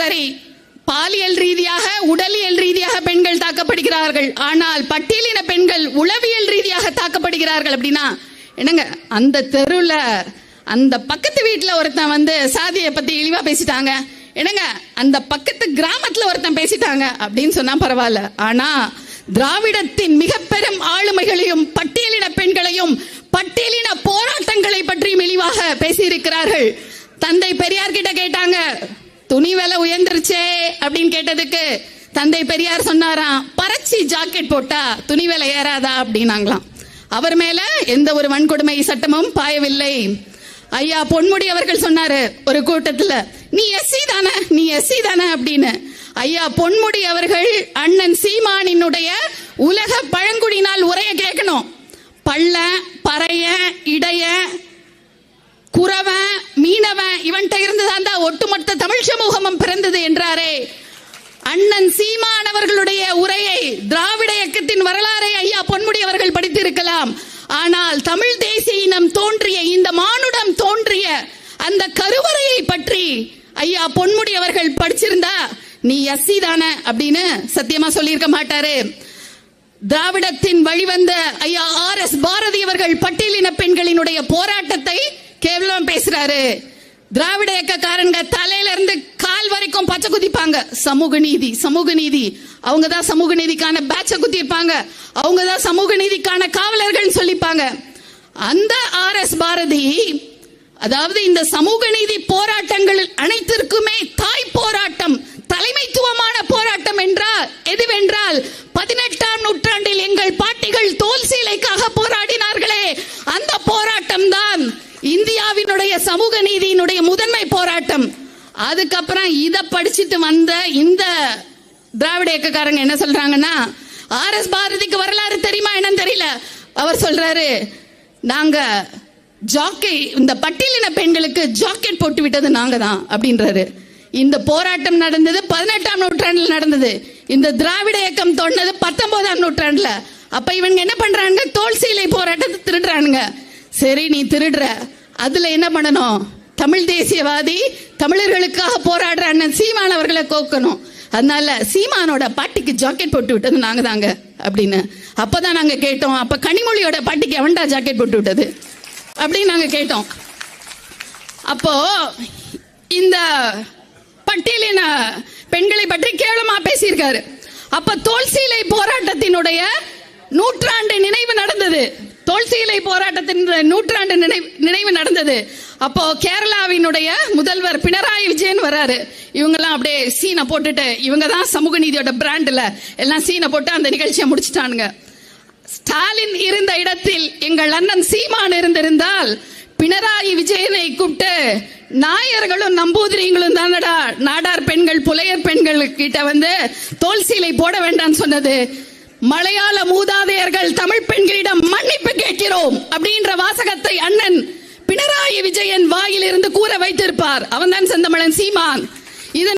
சரி பாலியல் ரீதியாக உடலியல் ரீதியாக பெண்கள் தாக்கப்படுகிறார்கள். ஆனால் பட்டியலின பெண்கள் உளவியல் ரீதியாக தாக்கப்படுகிறார்கள் அப்படின்னா என்னங்க அந்த தெருவில் அந்த பக்கத்து வீட்டில் ஒருத்தன் வந்து சாதியை பத்தி இழிவா பேசிட்டாங்க. என்னங்க அந்த பக்கத்து கிராமத்துல ஒருத்தன் பேசிட்டாங்க அப்படின்னு சொன்னா பரவாயில்ல. ஆனா திராவிடத்தின் மிக பெரும் ஆளுமைகளையும் பட்டியலின பெண்களையும் பட்டியலின போராட்டங்களை பற்றியும் இழிவாக பேசியிருக்கிறார்கள். தந்தை பெரியார் கிட்ட கேட்டாங்க துணி விலை உயர்ந்துருச்சே அப்படின்னு கேட்டதுக்கு தந்தை பெரியார் சொன்னாராம் பறச்சி ஜாக்கெட் போட்டா துணி விலை ஏறாதா? அப்படின்னாங்களாம். அவர் மேல எந்த ஒரு வன்கொடுமை சட்டமும் பாயவில்லை. ஐயா பொன்முடி அவர்கள் சொன்னாரு ஒரு கூட்டத்துல நீ எஸ்சி தானே நீ எஸ்சி தானே? அப்படின்னு. ஐயா பொன்முடி அவர்கள் அண்ணன் சீமானினுடைய உலக பழங்குடியினால் உரைய கேட்கணும். பள்ள பறைய இடைய குறவன் மீனவன் இவன்கிட்ட இருந்துதான் தான் ஒட்டுமொத்த தமிழ் சமூகமும் பிறந்தது என்றாரே. அண்ணன் சீமானவர்களுடைய உரையை திராவிட இயக்கத்தின் வரலாறை ஐயா பொன்முடி அவர்கள் படித்திருக்கலாம். ஆனால் தமிழ் தேசிய இனம் தோன்றிய இந்த மானுடம் தோன்றிய அந்த கருவறையை பற்றி ஐயா பொன்முடி அவர்கள் படிச்சிருந்தா நீ எஸ்சி தானே அப்படின்னு சத்தியமா சொல்லியிருக்க மாட்டாரு. திராவிடத்தின் வழிவந்த ஐயா ஆர் எஸ் பாரதி அவர்கள் பட்டியலின பெண்களினுடைய போராட்டத்தை கேவலம் பேசுறாரு. திராவிட இயக்கக்காரங்க தலையில இருந்து கால் வரைக்கும் பச்சை குதிப்பாங்க. சமூக நீதி சமூக நீதி. அவங்க தான் சமூக நீதிக்கான பேட்ச குத்திருப்பாங்க அவங்க தான் சமூக நீதிக்கான காவலர்கள் சொல்லிப்பாங்க. அந்த ஆர் எஸ் பாரதி அதாவது இந்த சமூக நீதி போராட்டங்கள் அனைத்திற்குமே தாய் போராட்டம் தலைமைத்துவமான போராட்டம் என்றால் எதுவென்றால் பதினெட்டாம் நூற்றாண்டில் எங்கள் பாட்டிகள் தோல் சீலைக்காக போராடினார்களே அந்த போராட்டம் தான் இந்தியாவினுடைய சமூக நீதியினுடைய முதன்மை போராட்டம் அதுக்கப்புறம் இதை படிச்சுட்டு வந்த இந்த திராவிட இயக்கக்காரங்க என்ன சொல்றாங்கன்னா ஆர் எஸ் பாரதிக்கு வரலாறு தெரியுமா என்னன்னு தெரியல. அவர் சொல்றாரு நாங்க ஜாக்கை இந்த பட்டியலின பெண்களுக்கு ஜாக்கெட் போட்டு விட்டது நாங்க தான் அப்படின்றாரு. இந்த போராட்டம் நடந்தது பதினெட்டாம் நூற்றாண்டில் நடந்தது. இந்த திராவிட இயக்கம் தோணுது பத்தொன்பதாம் நூற்றாண்டுல. அப்ப இவங்க என்ன பண்றாங்க தோல் சீலை போராட்டத்தை திருடுறானுங்க. சரி நீ திருடுற. அதுல என்ன பண்ணணும்? தமிழ் தேசியவாதி தமிழர்களுக்காக போராடுற அண்ணன் சீமான் அவர்களை கோக்கணும். அதனால சீமானோட பாட்டிக்கு ஜாக்கெட் போட்டு விட்டது நாங்க தாங்க அப்படின்னு. அப்பதான் நாங்க கேட்டோம். அப்ப கனிமொழியோட பாட்டிக்கு எவன்டா ஜாக்கெட் போட்டு விட்டது அப்படின்னு நாங்க கேட்டோம். அப்போ இந்த பட்டியலின பெண்களை பற்றி கேவலமா பேசியிருக்காரு. அப்ப தோல் சீலை போராட்டத்தினுடைய நூற்றாண்டு நினைவு நடந்தது. தோல் சீலை போராட்டத்தின் நூற்றாண்டு நினைவு நினைவு நடந்தது. அப்போ கேரளாவினுடைய முதல்வர் பினராயி விஜயன் வராரு. இவங்கெல்லாம் அப்படியே சீனை போட்டுட்டு இவங்க தான் சமூக நீதியோட பிராண்ட்ல எல்லாம் சீனை போட்டு அந்த நிகழ்ச்சியை முடிச்சிட்டானுங்க. ஸ்டாலின் இருந்த இடத்தில் எங்கள் அண்ணன் சீமான் இருந்திருந்தால் பினராயி விஜயனை கூப்பிட்டு நாயர்களும் நம்பூதிரிங்களும் தானடா நாடார் பெண்கள் புலையர் பெண்கள் கிட்ட வந்து தோல் சீலை போட வேண்டாம் சொன்னது. மலையாள மூதாதையர்கள் தமிழ் பெண்களிடம் மன்னிப்பு கேட்கிறோம் அப்படின்ற வாசகத்தை அண்ணன் விஜயன் வாயிலிருந்து கூற வைத்திருப்பார். அவன்தான் செந்தமிழன் சீமான். இதன்